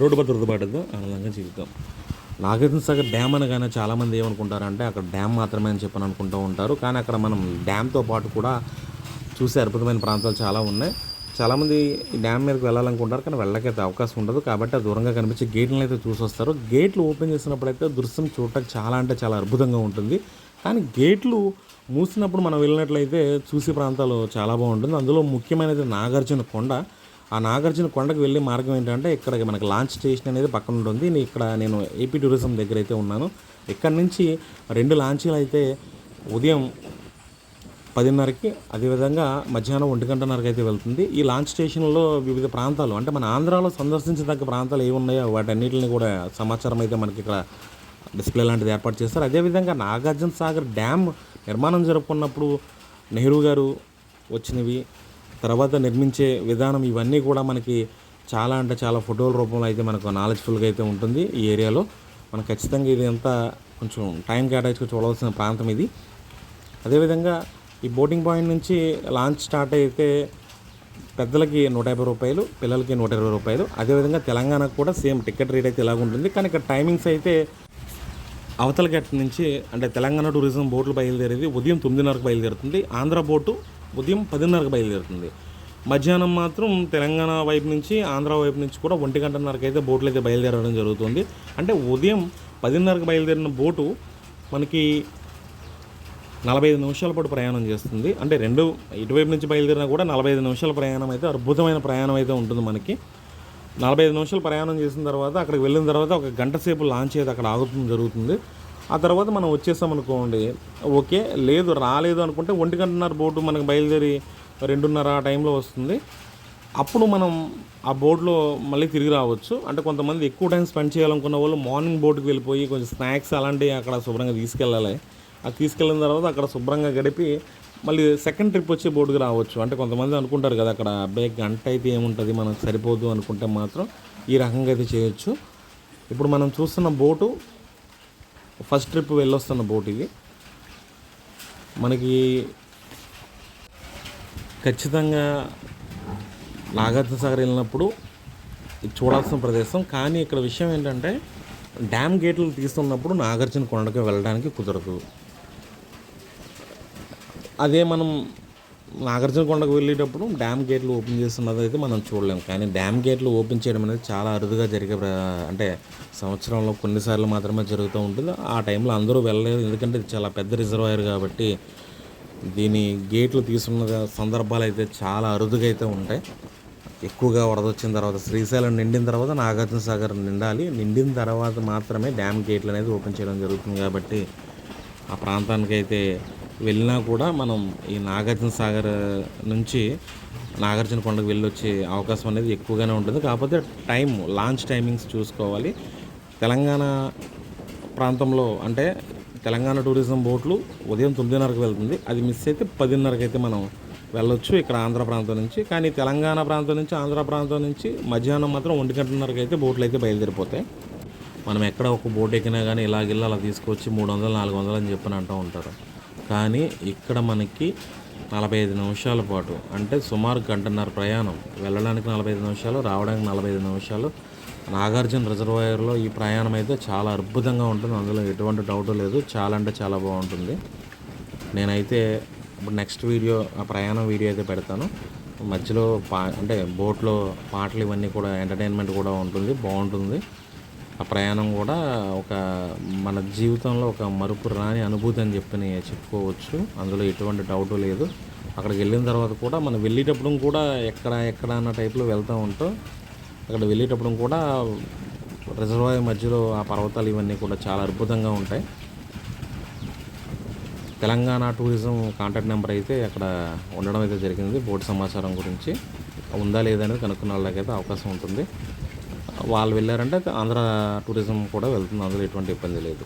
Road భద్రత పడద్దు ఆనందంగా జీవితం నాగార్జున సాగర్ డ్యామ్ అనగానే చాలామంది ఏమనుకుంటారంటే అక్కడ డ్యామ్ మాత్రమే అని చెప్పని అనుకుంటూ ఉంటారు. కానీ అక్కడ మనం డ్యామ్తో పాటు కూడా చూసే అద్భుతమైన ప్రాంతాలు చాలా ఉన్నాయి. చాలామంది డ్యామ్ మీదకి వెళ్ళాలనుకుంటారు కానీ వెళ్ళకైతే అవకాశం ఉండదు. కాబట్టి ఆ దూరంగా కనిపించే గేట్లను అయితే చూసి వస్తారు గేట్లు ఓపెన్ చేసినప్పుడు అయితే దృశ్యం చూడటానికి చాలా అంటే చాలా అద్భుతంగా ఉంటుంది. కానీ గేట్లు మూసినప్పుడు మనం వెళ్ళినట్లయితే చూసే ప్రాంతాలు చాలా బాగుంటుంది. అందులో ముఖ్యమైనది నాగార్జున కొండ. ఆ నాగార్జున కొండకు వెళ్ళే మార్గం ఏంటంటే ఇక్కడ మనకి లాంచ్ స్టేషన్ అనేది పక్కన ఉంటుంది. నేను ఇక్కడ నేను ఏపీ టూరిజం దగ్గర అయితే ఉన్నాను. ఇక్కడ నుంచి రెండు లాంచీలు అయితే ఉదయం పదిన్నరకి అదేవిధంగా మధ్యాహ్నం ఒంటి గంటన్నరకు అయితే వెళ్తుంది. ఈ లాంచ్ స్టేషన్లో వివిధ ప్రాంతాలు అంటే మన ఆంధ్రాలో సందర్శించదగ్గ ప్రాంతాలు ఏమి ఉన్నాయో వాటన్నిటిని కూడా సమాచారం అయితే మనకి ఇక్కడ డిస్ప్లే లాంటిది ఏర్పాటు చేస్తారు. అదేవిధంగా నాగార్జున సాగర్ డ్యామ్ నిర్మాణం జరుపుకున్నప్పుడు నెహ్రూ గారు వచ్చినవి తర్వాత నిర్మించే విధానం ఇవన్నీ కూడా మనకి చాలా అంటే చాలా ఫోటోల రూపంలో అయితే మనకు నాలెడ్జ్ఫుల్గా అయితే ఉంటుంది ఈ ఏరియాలో. మనం ఖచ్చితంగా ఇది అంతా కొంచెం టైం కేటాయించుకొని చూడవలసిన ప్రాంతం ఇది. అదేవిధంగా ఈ బోటింగ్ పాయింట్ నుంచి లాంచ్ స్టార్ట్ అయితే పెద్దలకి నూట యాభై రూపాయలు పిల్లలకి నూట ఇరవై రూపాయలు. అదేవిధంగా తెలంగాణకు కూడా సేమ్ టికెట్ రేట్ అయితే ఇలాగ ఉంటుంది. కానీ ఇక్కడ టైమింగ్స్ అయితే అవతల గట్ నుంచి అంటే తెలంగాణ టూరిజం బోట్లు బయలుదేరేది ఉదయం తొమ్మిదిన్నరకు బయలుదేరుతుంది. ఆంధ్ర బోటు ఉదయం పదిన్నరకు బయలుదేరుతుంది. మధ్యాహ్నం మాత్రం తెలంగాణ వైపు నుంచి ఆంధ్ర వైపు నుంచి కూడా ఒంటి గంటన్నరకు అయితే బోట్లు అయితే బయలుదేరడం జరుగుతుంది. అంటే ఉదయం పదిన్నరకు బయలుదేరిన బోటు మనకి నలభై ఐదు నిమిషాల పాటు ప్రయాణం చేస్తుంది. అంటే రెండు ఇటువైపు నుంచి బయలుదేరినా కూడా నలభై ఐదు నిమిషాల ప్రయాణం అయితే అద్భుతమైన ప్రయాణం అయితే ఉంటుంది మనకి. నలభై ఐదు నిమిషాలు ప్రయాణం చేసిన తర్వాత అక్కడికి వెళ్ళిన తర్వాత ఒక గంట సేపు లాంచ్ అయితే అక్కడ ఆగుతుంది జరుగుతుంది. ఆ తర్వాత మనం వచ్చేసాం అనుకోండి ఓకే లేదు రాలేదు అనుకుంటే ఒంటి గంటన్నర బోటు మనకు బయలుదేరి రెండున్నర ఆ టైంలో వస్తుంది. అప్పుడు మనం ఆ బోట్లో మళ్ళీ తిరిగి రావచ్చు. అంటే కొంతమంది ఎక్కువ టైం స్పెండ్ చేయాలనుకున్న వాళ్ళు మార్నింగ్ బోట్కి వెళ్ళిపోయి కొంచెం స్నాక్స్ అలాంటివి అక్కడ శుభ్రంగా తీసుకెళ్ళాలి. అది తీసుకెళ్ళిన తర్వాత అక్కడ శుభ్రంగా గడిపి మళ్ళీ సెకండ్ ట్రిప్ వచ్చే బోటుకి రావచ్చు. అంటే కొంతమంది అనుకుంటారు కదా అక్కడ అబ్బాయి గంట అయితే ఏముంటుంది మనకు సరిపోదు అనుకుంటే మాత్రం ఈ రకంగా అయితే చేయొచ్చు. ఇప్పుడు మనం చూస్తున్న బోటు ఫస్ట్ ట్రిప్ వెళ్ళొస్తున్న బోట్ ఇది. మనకి ఖచ్చితంగా నాగార్జున సాగర్ వెళ్ళినప్పుడు ఇది చూడాల్సిన ప్రదేశం. కానీ ఇక్కడ విషయం ఏంటంటే డ్యామ్ గేట్లు తీస్తున్నప్పుడు నాగార్జున కొండకి వెళ్ళడానికి కుదరదు. అదే మనం నాగార్జున కొండకు వెళ్ళేటప్పుడు డ్యామ్ గేట్లు ఓపెన్ చేస్తున్నది అయితే మనం చూడలేము. కానీ డ్యామ్ గేట్లు ఓపెన్ చేయడం అనేది చాలా అరుదుగా జరిగే ప్ర- అంటే సంవత్సరంలో కొన్నిసార్లు మాత్రమే జరుగుతూ ఉంటుంది. ఆ టైంలో అందరూ వెళ్ళలేదు. ఎందుకంటే ఇది చాలా పెద్ద రిజర్వాయర్ కాబట్టి దీని గేట్లు తీసుకున్న సందర్భాలు అయితే చాలా అరుదుగా అయితే ఉంటాయి. ఎక్కువగా వరద వచ్చిన తర్వాత శ్రీశైలం నిండిన తర్వాత నాగార్జున సాగర్ నిండాలి. నిండిన తర్వాత మాత్రమే డ్యామ్ గేట్లు అనేది ఓపెన్ చేయడం జరుగుతుంది కాబట్టి ఆ ప్రాంతానికి అయితే వెళ్ళినా కూడా మనం ఈ నాగార్జున సాగర్ నుంచి నాగార్జున కొండకు వెళ్ళొచ్చే అవకాశం అనేది ఎక్కువగానే ఉంటుంది. కాకపోతే టైం లాంచ్ టైమింగ్స్ చూసుకోవాలి. తెలంగాణ ప్రాంతంలో అంటే తెలంగాణ టూరిజం బోట్లు ఉదయం తొమ్మిదిన్నరకు వెళ్తుంది. అది మిస్ అయితే పదిన్నరకు అయితే మనం వెళ్ళొచ్చు ఇక్కడ ఆంధ్ర ప్రాంతం నుంచి. కానీ తెలంగాణ ప్రాంతం నుంచి ఆంధ్ర ప్రాంతం నుంచి మధ్యాహ్నం మాత్రం ఒంటి గంటన్నరకు అయితే బోట్లు అయితే బయలుదేరిపోతాయి. మనం ఎక్కడ ఒక బోట్ ఎక్కినా కానీ ఇలాగిల్లా అలా తీసుకొచ్చి మూడు వందలు నాలుగు వందలు అని చెప్పని అంటూ ఉంటారు. కానీ ఇక్కడ మనకి నలభై ఐదు నిమిషాల పాటు అంటే సుమారు గంటన్నర ప్రయాణం. వెళ్ళడానికి నలభై ఐదు నిమిషాలు రావడానికి నలభై ఐదు నిమిషాలు. నాగార్జున రిజర్వాయర్లో ఈ ప్రయాణం అయితే చాలా అద్భుతంగా ఉంటుంది. అందులో ఎటువంటి డౌట్ లేదు. చాలా అంటే చాలా బాగుంటుంది. నేనైతే ఇప్పుడు నెక్స్ట్ వీడియో ఆ ప్రయాణం వీడియో అయితే పెడతాను. మధ్యలో పా అంటే బోట్లో పాటలు ఇవన్నీ కూడా ఎంటర్టైన్మెంట్ కూడా ఉంటుంది. బాగుంటుంది. ఆ ప్రయాణం కూడా ఒక మన జీవితంలో ఒక మరుపు రాని అనుభూతి అని చెప్పని చెప్పుకోవచ్చు. అందులో ఎటువంటి డౌట్ లేదు. అక్కడికి వెళ్ళిన తర్వాత కూడా మనం వెళ్ళేటప్పుడు కూడా ఎక్కడ ఎక్కడ అన్న టైప్లో వెళ్తూ ఉంటాం. అక్కడ వెళ్ళేటప్పుడు కూడా రిజర్వాయర్ మధ్యలో ఆ పర్వతాలు ఇవన్నీ కూడా చాలా అద్భుతంగా ఉంటాయి. తెలంగాణ టూరిజం కాంటాక్ట్ నెంబర్ అయితే అక్కడ ఉండడం అయితే జరిగింది. బోర్డు సమాచారం గురించి ఉందా లేదా అనేది కనుక్కున్న వాళ్ళకైతే అవకాశం ఉంటుంది. వాళ్ళు వెళ్ళారంటే ఆంధ్ర టూరిజం కూడా వెళ్తుంది. అందులో ఎటువంటి ఇబ్బంది లేదు.